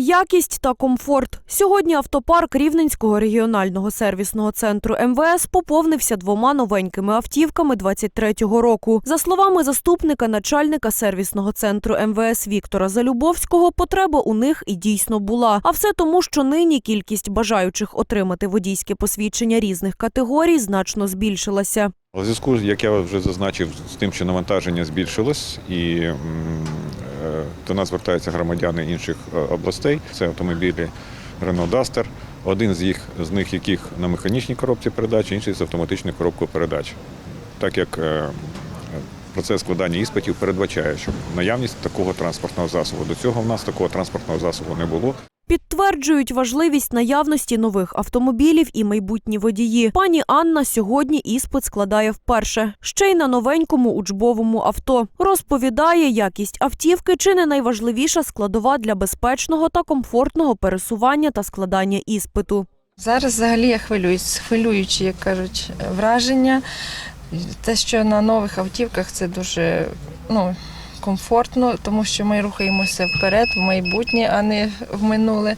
Якість та комфорт. Сьогодні автопарк Рівненського регіонального сервісного центру МВС поповнився двома новенькими автівками 23-го року. За словами заступника начальника сервісного центру МВС Віктора Залюбовського, потреба у них і дійсно була. А все тому, що нині кількість бажаючих отримати водійське посвідчення різних категорій значно збільшилася. У зв'язку, як я вже зазначив, з тим, що навантаження збільшилось, і до нас звертаються громадяни інших е, областей. Це автомобілі Renault Duster, один з їх з них яких на механічній коробці передач, інший з автоматичною коробкою передач. Так як е, процес складання іспитів передбачає, що наявність такого транспортного засобу. До цього в нас такого транспортного засобу не було. Підтверджують важливість наявності нових автомобілів і майбутні водії. Пані Анна сьогодні іспит складає вперше, ще й на новенькому учбовому авто. Розповідає, якість автівки чи не найважливіша складова для безпечного та комфортного пересування та складання іспиту. Зараз взагалі я хвилююсь, хвилюючі, як кажуть, враження. Те, що на нових автівках це дуже ну, комфортно, тому що ми рухаємося вперед, в майбутнє, а не в минуле.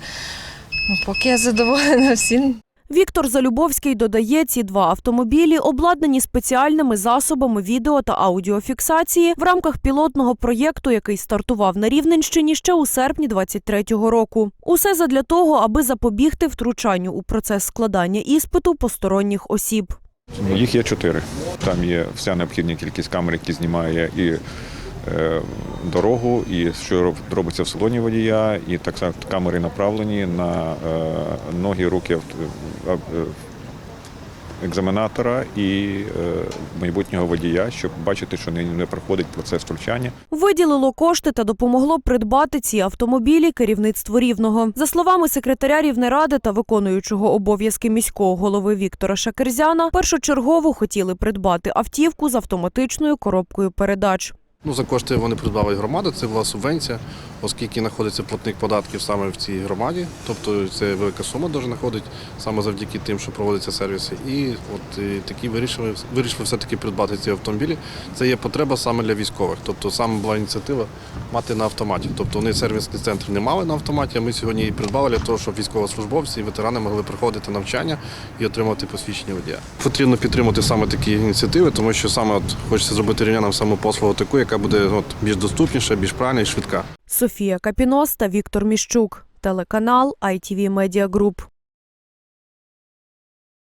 Ну, поки я задоволена всім. Віктор Залюбовський додає, ці два автомобілі обладнані спеціальними засобами відео та аудіофіксації в рамках пілотного проєкту, який стартував на Рівненщині ще у серпні 23-го року. Усе задля того, аби запобігти втручанню у процес складання іспиту посторонніх осіб. Їх є чотири. Там є вся необхідна кількість камер, які знімає і дорогу, і що робиться в салоні водія, і так само камери направлені на е, ноги, руки е, екзаменатора і е, майбутнього водія, щоб бачити, що не проходить процес втручання. Виділило кошти та допомогло придбати ці автомобілі керівництво рівного. За словами секретаря Рівнеради та виконуючого обов'язки міського голови Віктора Шакерзяна, першочергово хотіли придбати автівку з автоматичною коробкою передач. Ну, за кошти вони придбали громади, це була субвенція, оскільки знаходиться платник податків саме в цій громаді. Тобто це велика сума дуже знаходить саме завдяки тим, що проводяться сервіси. І от і такі вирішили, вирішили все-таки придбати ці автомобілі. Це є потреба саме для військових. Тобто саме була ініціатива мати на автоматі. Тобто вони сервісний центр не мали на автоматі, а ми сьогодні її придбали для того, щоб військовослужбовці і ветерани могли приходити навчання і отримати посвідчення водія. Потрібно підтримати саме такі ініціативи, тому що саме от хочеться зробити рівнянам саме послугу таку, яка буде от більш доступніша, більш правильна і швидка. Софія Капінос та Віктор Міщук. Телеканал ITV Media Group.